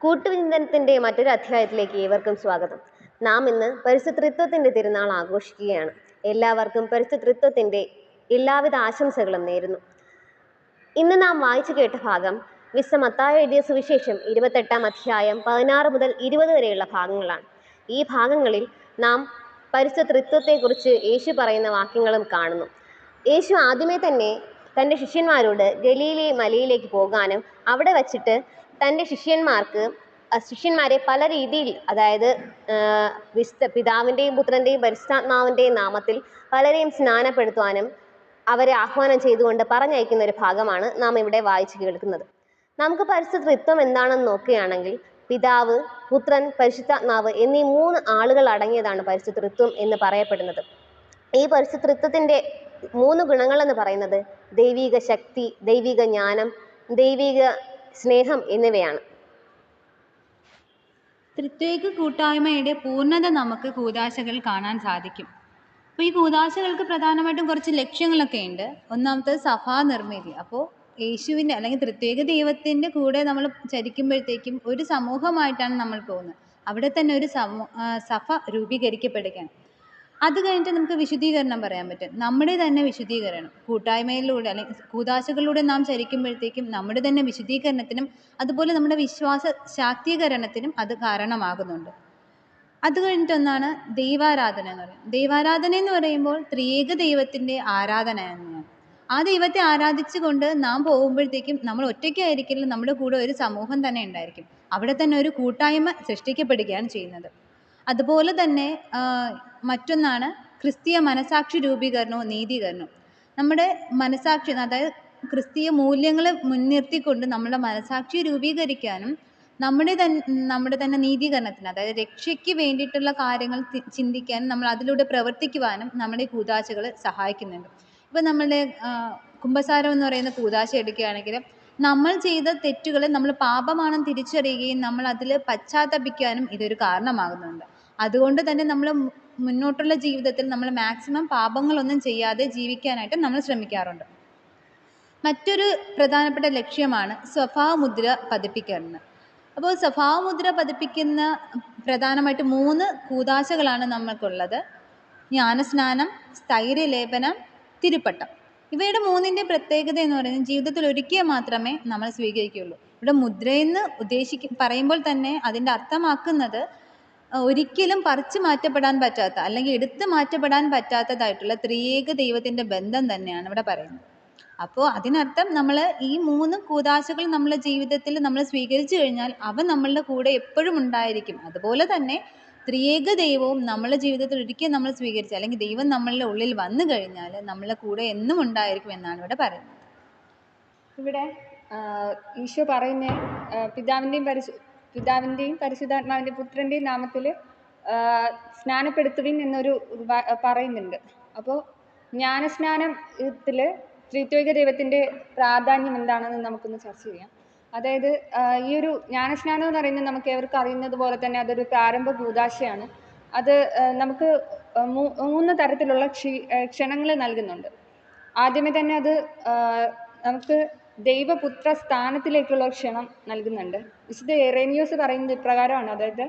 കൂട്ടുവിചിന്തനത്തിന്റെ മറ്റൊരു അധ്യായത്തിലേക്ക് ഏവർക്കും സ്വാഗതം. നാം ഇന്ന് പരിശുദ്ധത്വത്തിന്റെ തിരുനാൾ ആഘോഷിക്കുകയാണ്. എല്ലാവർക്കും പരിശുദ്ധത്വത്തിന്റെ എല്ലാവിധ ആശംസകളും നേരുന്നു. ഇന്ന് നാം വായിച്ചു കേട്ട ഭാഗം വിശ്വ മത്തായ എഴുതിയ സുവിശേഷം ഇരുപത്തെട്ടാം അധ്യായം പതിനാറ് മുതൽ ഇരുപത് വരെയുള്ള ഭാഗങ്ങളാണ്. ഈ ഭാഗങ്ങളിൽ നാം പരിശുദ്ധ തൃത്വത്തെക്കുറിച്ച് യേശു പറയുന്ന വാക്യങ്ങളും കാണുന്നു. യേശു ആദ്യമേ തന്നെ തന്റെ ശിഷ്യന്മാരോട് ഗലീലി മലയിലേക്ക് പോകാനും അവിടെ വച്ചിട്ട് തന്റെ ശിഷ്യന്മാർക്ക് ശിഷ്യന്മാരെ പല രീതിയിൽ അതായത് വിശുദ്ധ പിതാവിന്റെയും പുത്രന്റെയും പരിശുദ്ധാത്മാവിന്റെയും നാമത്തിൽ പലരെയും സ്നാനപ്പെടുത്തുവാനും അവരെ ആഹ്വാനം ചെയ്തുകൊണ്ട് പറഞ്ഞയക്കുന്ന ഒരു ഭാഗമാണ് നാം ഇവിടെ വായിച്ചു കേൾക്കുന്നത്. നമുക്ക് പരിശുദ്ധ തൃത്വം എന്താണെന്ന് നോക്കുകയാണെങ്കിൽ പിതാവ് പുത്രൻ പരിശുദ്ധാത്മാവ് എന്നീ മൂന്ന് ആളുകൾ അടങ്ങിയതാണ് പരിശുദ്ധ തൃത്വം എന്ന് പറയപ്പെടുന്നത്. ഈ പരിശുദ്ധ തൃത്വത്തിന്റെ മൂന്ന് ഗുണങ്ങൾ എന്ന് പറയുന്നത് ദൈവിക ശക്തി ദൈവിക ജ്ഞാനം ദൈവിക സ്നേഹം എന്നിവയാണ്. തൃത്വേക കൂട്ടായ്മയുടെ പൂർണത നമുക്ക് കൂതാശകൾ കാണാൻ സാധിക്കും. അപ്പോൾ ഈ കൂതാശകൾക്ക് പ്രധാനമായിട്ടും കുറച്ച് ലക്ഷ്യങ്ങളൊക്കെ ഉണ്ട്. ഒന്നാമത്തത് സഭാ നിർമ്മിതി. അപ്പോൾ യേശുവിന്റെ അല്ലെങ്കിൽ തൃത്വേക ദൈവത്തിന്റെ കൂടെ നമ്മൾ ചരിക്കുമ്പോഴത്തേക്കും ഒരു സമൂഹമായിട്ടാണ് നമ്മൾ പോകുന്നത്. അവിടെ തന്നെ ഒരു സമൂ സഭ രൂപീകരിക്കപ്പെടുകയാണ്. അത് കഴിഞ്ഞിട്ട് നമുക്ക് വിശുദ്ധീകരണം പറയാൻ പറ്റും. നമ്മുടെ തന്നെ വിശുദ്ധീകരണം. കൂട്ടായ്മയിലൂടെ അല്ലെങ്കിൽ കൂതാശകളിലൂടെ നാം ചരിക്കുമ്പോഴത്തേക്കും നമ്മുടെ തന്നെ വിശുദ്ധീകരണത്തിനും അതുപോലെ നമ്മുടെ വിശ്വാസ ശാക്തീകരണത്തിനും അത് കാരണമാകുന്നുണ്ട്. അത് കഴിഞ്ഞിട്ടൊന്നാണ് ദൈവാരാധന എന്ന് പറയുന്നത്. ദൈവാരാധന എന്ന് പറയുമ്പോൾ ത്രിയേക ദൈവത്തിന്റെ ആരാധന തന്നെയാണ്. ആ ദൈവത്തെ ആരാധിച്ചുകൊണ്ട് നാം പോകുമ്പോഴത്തേക്കും നമ്മൾ ഒറ്റയ്ക്കായിരിക്കില്ല നമ്മുടെ കൂടെ ഒരു സമൂഹം തന്നെ ഉണ്ടായിരിക്കും. അവിടെ തന്നെ ഒരു കൂട്ടായ്മ സൃഷ്ടിക്കപ്പെടുകയാണ് ചെയ്യുന്നത്. അതുപോലെ തന്നെ മറ്റൊന്നാണ് ക്രിസ്തീയ മനസാക്ഷി രൂപീകരണവും നീതീകരണവും. നമ്മുടെ മനസാക്ഷി അതായത് ക്രിസ്തീയ മൂല്യങ്ങളെ മുൻനിർത്തിക്കൊണ്ട് നമ്മുടെ മനസാക്ഷി രൂപീകരിക്കാനും നമ്മുടെ തന്നെ നമ്മുടെ തന്നെ നീതീകരണത്തിന് അതായത് രക്ഷയ്ക്ക് വേണ്ടിയിട്ടുള്ള കാര്യങ്ങൾ ചിന്തിക്കാനും നമ്മൾ അതിലൂടെ പ്രവർത്തിക്കുവാനും നമ്മുടെ കൂതാശകൾ സഹായിക്കുന്നുണ്ട്. ഇപ്പം നമ്മളുടെ കുംഭസാരം എന്ന് പറയുന്ന കൂതാശ എടുക്കുകയാണെങ്കിൽ നമ്മൾ ചെയ്ത തെറ്റുകളെ നമ്മൾ പാപമാണെന്ന് തിരിച്ചറിയുകയും നമ്മൾ അതിൽ പശ്ചാത്തപിക്കാനും ഇതൊരു കാരണമാകുന്നുണ്ട്. അതുകൊണ്ട് തന്നെ നമ്മൾ മുന്നോട്ടുള്ള ജീവിതത്തിൽ നമ്മൾ മാക്സിമം പാപങ്ങളൊന്നും ചെയ്യാതെ ജീവിക്കാനായിട്ട് നമ്മൾ ശ്രമിക്കാറുണ്ട്. മറ്റൊരു പ്രധാനപ്പെട്ട ലക്ഷ്യമാണ് സ്വഭാവമുദ്ര പതിപ്പിക്കുന്നത് അപ്പോൾ സ്വഭാവമുദ്ര പതിപ്പിക്കുന്ന പ്രധാനമായിട്ട് മൂന്ന് കൂതാശകളാണ് നമ്മൾക്കുള്ളത്. ജ്ഞാനസ്നാനം സ്ഥൈര്യലേപനം തിരുപ്പട്ടം. ഇവയുടെ മൂന്നിന്റെ പ്രത്യേകത എന്ന് പറയുന്നത് ജീവിതത്തിൽ ഒരിക്കൽ മാത്രമേ നമ്മൾ സ്വീകരിക്കുകയുള്ളൂ. ഇവിടെ മുദ്രയെന്ന് ഉദ്ദേശിക്ക പറയുമ്പോൾ തന്നെ അതിന്റെ അർത്ഥമാക്കുന്നത് ഒരിക്കലും പറിച്ചു മാറ്റപ്പെടാൻ പറ്റാത്ത അല്ലെങ്കിൽ എടുത്തു മാറ്റപ്പെടാൻ പറ്റാത്തതായിട്ടുള്ള ത്രിയേക ദൈവത്തിന്റെ ബന്ധം തന്നെയാണ് ഇവിടെ പറയുന്നത്. അപ്പോൾ അതിനർത്ഥം നമ്മൾ ഈ മൂന്ന് കൂതാശകൾ നമ്മളെ ജീവിതത്തിൽ നമ്മൾ സ്വീകരിച്ചു കഴിഞ്ഞാൽ അവ നമ്മളുടെ കൂടെ എപ്പോഴും ഉണ്ടായിരിക്കും. അതുപോലെ തന്നെ ത്രിയേക ദൈവവും നമ്മളെ ജീവിതത്തിൽ ഒരിക്കൽ നമ്മൾ സ്വീകരിച്ചു അല്ലെങ്കിൽ ദൈവം നമ്മളുടെ ഉള്ളിൽ വന്നു കഴിഞ്ഞാൽ നമ്മളെ കൂടെ എന്നും ഉണ്ടായിരിക്കും എന്നാണ് ഇവിടെ പറയുന്നത്. ഇവിടെ ഈശോ പറയുന്ന പിതാവിന്റെയും പരിശു പിതാവിന്റെയും പരിശുദ്ധാത്മാവിന്റെ പുത്രന്റെയും നാമത്തിൽ സ്നാനപ്പെടുത്തുവിൻ എന്നൊരു പറയുന്നുണ്ട്. അപ്പോൾ ജ്ഞാനസ്നാനത്തിൽ ത്രിത്വിക ദൈവത്തിന്റെ പ്രാധാന്യം എന്താണെന്ന് നമുക്കൊന്ന് ചർച്ച ചെയ്യാം. അതായത് ഈ ഒരു ജ്ഞാനസ്നാനം എന്ന് പറയുന്നത് നമുക്ക് ഏവർക്കും അറിയുന്നത് പോലെ തന്നെ അതൊരു പ്രാരംഭ ഭൂതാശയാണ് അത് നമുക്ക് മൂന്ന് തരത്തിലുള്ള ക്ഷി ക്ഷണങ്ങൾ നൽകുന്നുണ്ട്. ആദ്യമേ തന്നെ അത് നമുക്ക് ദൈവപുത്ര സ്ഥാനത്തിലേക്കുള്ള ക്ഷണം നൽകുന്നുണ്ട്. വിശുദ്ധ എറേനിയോസ് പറയുന്നത് ഇപ്രകാരമാണ്. അതായത്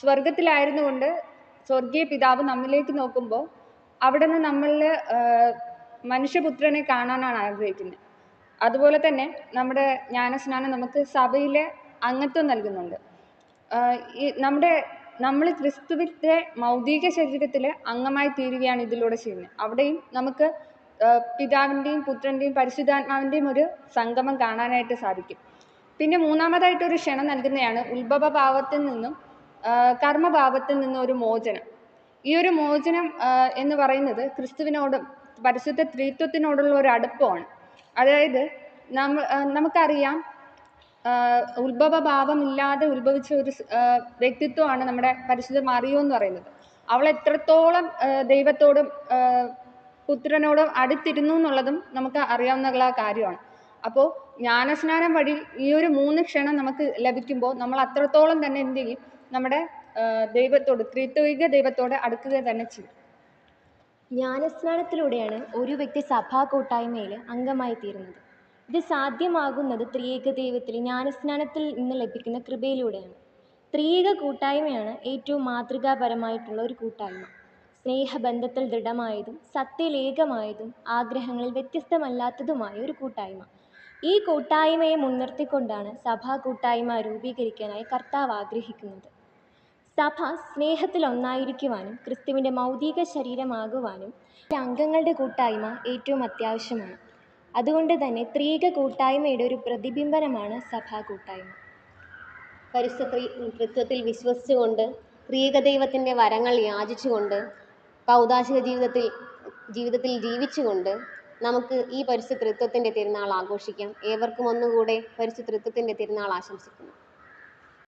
സ്വർഗത്തിലായിരുന്നു കൊണ്ട് സ്വർഗീയ പിതാവ് നമ്മിലേക്ക് നോക്കുമ്പോൾ അവിടെ നിന്ന് നമ്മളിൽ മനുഷ്യപുത്രനെ കാണാനാണ് ആഗ്രഹിക്കുന്നത്. അതുപോലെ തന്നെ നമ്മുടെ ജ്ഞാനസ്നാനം നമുക്ക് സഭയിലെ അംഗത്വം നൽകുന്നുണ്ട്. ഈ നമ്മുടെ നമ്മൾ ക്രിസ്തുവിന്റെ മൗതിക ശരീരത്തിലെ അംഗമായി തീരുകയാണ് ഇതിലൂടെ ചെയ്യുന്നത്. അവിടെയും നമുക്ക് പിതാവിന്റെയും പുത്രന്റെയും പരിശുദ്ധാത്മാവിന്റെയും ഒരു സംഗമം കാണാനായിട്ട് സാധിക്കും. പിന്നെ മൂന്നാമതായിട്ട് ഒരു ക്ഷണം നൽകുന്നതാണ് ഉത്ഭവഭാവത്തിൽ നിന്നും കർമ്മഭാവത്തിൽ നിന്നും ഒരു മോചനം. ഈ ഒരു മോചനം എന്ന് പറയുന്നത് ക്രിസ്തുവിനോടും പരിശുദ്ധ ത്രിത്വത്തിനോടുള്ള ഒരു അടുപ്പമാണ്. അതായത് നമ്മ നമുക്കറിയാം ഭാവം ഉത്ഭവഭാവമില്ലാതെ ഉത്ഭവിച്ച ഒരു വ്യക്തിത്വമാണ് നമ്മുടെ പരിശുദ്ധ മറിയോ എന്ന് പറയുന്നത്. അവൾ എത്രത്തോളം ദൈവത്തോടും പുത്രനോടും അടുത്തിരുന്നു എന്നുള്ളതും നമുക്ക് അറിയാവുന്ന കാര്യമാണ്. അപ്പോൾ ജ്ഞാനസ്നാനം വഴി ഈ ഒരു മൂന്ന് ക്ഷണം നമുക്ക് ലഭിക്കുമ്പോൾ നമ്മൾ അത്രത്തോളം തന്നെ എന്ത് ചെയ്യും? നമ്മുടെ ദൈവത്തോട് ത്രിത്വിക ദൈവത്തോട് അടുക്കുക തന്നെ ചെയ്യും. ജ്ഞാനസ്നാനത്തിലൂടെയാണ് ഒരു വ്യക്തി സഭാ കൂട്ടായ്മയിൽ അംഗമായി തീരുന്നത്. ഇത് സാധ്യമാകുന്നത് ത്രിയേക ദൈവത്തിലെ ജ്ഞാനസ്നാനത്തിൽ നിന്ന് ലഭിക്കുന്ന കൃപയിലൂടെയാണ്. ത്രിയേക കൂട്ടായ്മയാണ് ഏറ്റവും മാതൃകാപരമായിട്ടുള്ള ഒരു കൂട്ടായ്മ. സ്നേഹബന്ധത്തിൽ ദൃഢമായതും സത്യലേകമായതും ആഗ്രഹങ്ങളിൽ വ്യത്യസ്തമല്ലാത്തതുമായ ഒരു കൂട്ടായ്മ. ഈ കൂട്ടായ്മയെ മുൻനിർത്തിക്കൊണ്ടാണ് സഭാ കൂട്ടായ്മ രൂപീകരിക്കാനായി കർത്താവ് ആഗ്രഹിക്കുന്നത്. സഭ സ്നേഹത്തിൽ ഒന്നായിരിക്കുവാനും ക്രിസ്തുവിന്റെ മൗതിക ശരീരമാകുവാനും അംഗങ്ങളുടെ കൂട്ടായ്മ ഏറ്റവും അത്യാവശ്യമാണ്. അതുകൊണ്ട് തന്നെ ത്രിയേക കൂട്ടായ്മയുടെ ഒരു പ്രതിബിംബനമാണ് സഭാ കൂട്ടായ്മ. പരിശുദ്ധ ത്രിത്വത്തിൽ വിശ്വസിച്ചുകൊണ്ട് ത്രിയേക ദൈവത്തിന്റെ വരങ്ങൾ യാചിച്ചുകൊണ്ട് പൗദാശിക ജീവിതത്തിൽ ജീവിതത്തിൽ ജീവിച്ചുകൊണ്ട് നമുക്ക് ഈ പരിശുദ്ധ തൃത്വത്തിന്റെ തിരുനാൾ ആഘോഷിക്കാം. ഏവർക്കും ഒന്നുകൂടെ പരിശുദ്ധ തൃത്വത്തിന്റെ തിരുനാൾ ആശംസിക്കുന്നു.